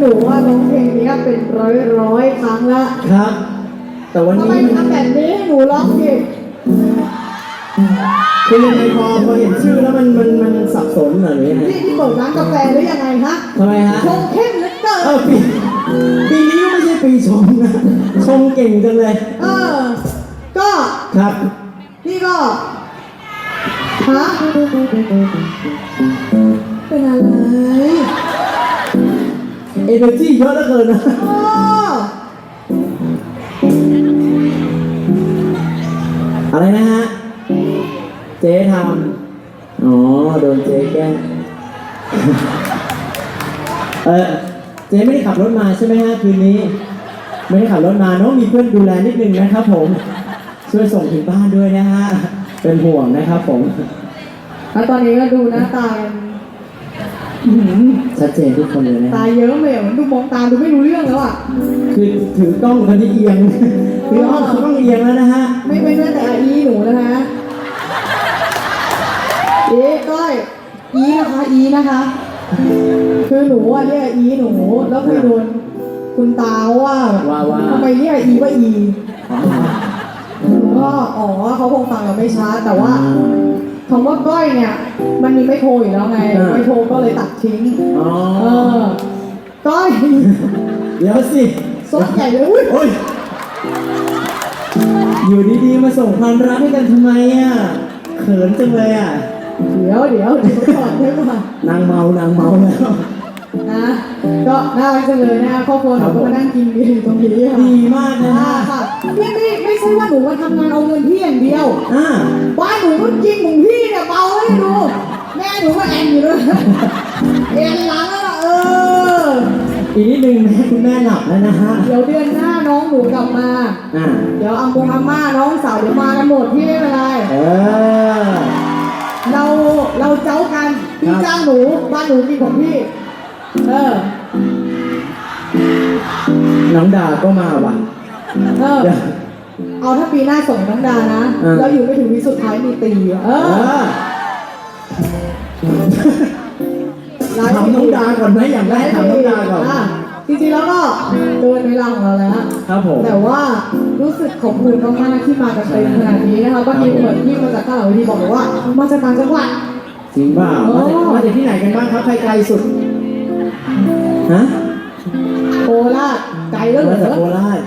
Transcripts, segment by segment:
หนูว่าร้องเพลงเนี้ยเป็นร้อยร้อยๆครั้งละครับ แต่วันทำนี้ไมมันทำแบบนี้ให้หนูร้องผิดคือยังไงพอพอเห็นชื่อแล้วมันมันมันสับสนเหรอหรือยังไงที่ที่เปิดร้านกาแฟหรือยังไงฮะทำไมฮะชงเข้มเหลือเกิเออนปีปีนี้ก็ไม่ใช่ปีชงนะชงเก่งจังเลยเออ ก็ครับ นี่ก็ฮะ เอเนอร์จีเยอะเหลือเกินนะโอ้อะไรนะฮะ เจ๊ทำอ๋อ โดนเจ๊แกล้งเออเจ๊ไม่ได้ขับรถมาใช่ไหมฮะคืนนี้ ไม่ได้ขับรถมาเนาะมีเพื่อนดูแลนิดนึงนะครับผม ช่วยส่งถึงบ้านด้วยนะฮะ เป็นห่วงนะครับผม แล้วตอนนี้ก็ดูหน้าตากัน อื้อหือชัดเจนทุกคนเลยนะตาเยอะเหม่เหมือนดูมองตาดูไม่รู้เรื่องแล้วอะ คือถือกล้องคนที่เอียงถือกล้องถือกล้องเอียงแล้วนะฮะ ไม่เป็นแม้แต่อีหนูนะคะเอ๊ะก้อยอีนะคะอีนะคะ คือหนูอะเรียกอีหนูแล้วเคยโดนคุณตาว่าว่าว่า ทำไมเรียกอีว่าอี หนูก็อ๋อเขาคงฟังเราไม่ชัดแต่ว่า คำว่าก้อยเนี่ย มันมีไม่โทรอยู่แล้วไงอ่าไม่โทรก็เลยตัดทิ้ง อ๋อเออ ก้อยเดี๋ยวสิ ซดใหญ่เลยอุ้ยโอ้ย อยู่ดีๆ มาส่งความรักให้กันทำไมอะ เขินจังเลยอะ เดี๋ยวเดี๋ยวเดี๋ยวก่อนเดี๋ยวก่อนนางเมานางเมาแล้ว นะ ก็น่ารักจังเลยนะครอบครัวหนูก็มานั่งกินเบียร์อยู่ตรงนี้ค่ะดีมากนะอ่าฮะค่ะไม่ไม่ไม่ใช่ว่าหนูมาทำงานเอาเงินพี่อย่างเดียว อ่าบ้านหนูก็กินของพี่เนี่ยเบาให้ดูแม่หนูก็แอนอยู่ด้วยแอนหลังแล้วล่ะเออ อีกนิดนึงแม่คุณแม่หลับแล้วนะฮะเดี๋ยวเดือนหน้าน้องหนูกลับมา อ่าเดี๋ยวอัมพงอาม่าน้องสาวเดี๋ยวมากันหมดพี่ไม่เป็นไร เออ เราเราเจ้ากันพี่ครับจ้างหนูบ้านหนูกินของพี่เออน้องดาก็มาว่ะเออ เดี๋ยว เอาถ้าปีหน้าส่งน้องดานะ เออ แล้วอยู่ไม่ถึงวีสุดท้ายมีตีอะเอเอออถามน้องดาก่อนไหมอย่างแรกถามน้องดาก่อนะจริงๆแล้วก็เกินเวลาของเราแล้ว ครับผม แต่ว่ารู้สึกขอบคุณมากๆที่มากันเต็มขนาดนี้นะคะก็มีเหมือนที่มาจากข้างหลังเวทีบอกเลยว่ามาจากต่างจังหวัดจริงเปล่ามาจากมาจากที่ไหนกันบ้างครับใครไกลสุด ฮะโคราชไกลแล้วเหรมาจากโคอราช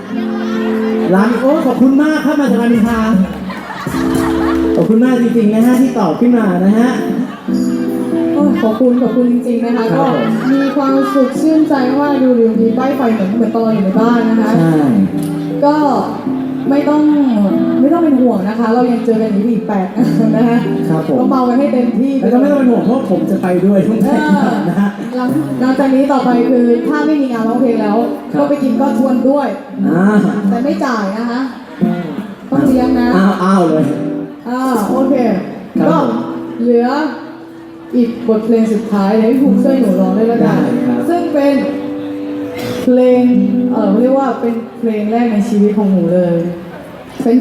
ร้านโอ้ขอบคุณมากครับมาจากรามอินทราขอบคุณมากจริงๆนะฮะที่ตอบขึ้นมานะฮะ โอ้ยขอบคุณขอบคุณจริงๆนะคะครัก็บผม มีความสุขชื่นใจว่าดูเรียวมีป้ายไฟเหมือนเหมือนตอนเราอยู่ในบ้านนะคะ ใช่ ก็ ไม่ต้องไม่ต้องเป็นห่วงนะคะ เรายังเจอกันอีกแปดนะคะครับผมก็เมากันให้เต็มที่แล้วก็ไม่ต้องเป็นห่วงเพราะผมจะไปด้วยทุกเอท่านอนะฮะ หลังหลังจากนี้ต่อไปคือถ้าไม่มีงานร้องเพลงแล้ว ครับ ก็ไปกินก็ชวนด้วยอ่าแต่ไม่จ่ายนะคะ ต้องเลี้ยงนะ อ้าวอ้าวเลย อ่าโอเคครับก็เหลืออีกบทเพลงสุดท้ายเดี๋ยวให้ภูมิช่วยหนูร้องด้วยละกันได้ครับ ซึ่งเป็น เพลงเออเรียกว่าเป็นเพลงแรกในชีวิตของหนูเลย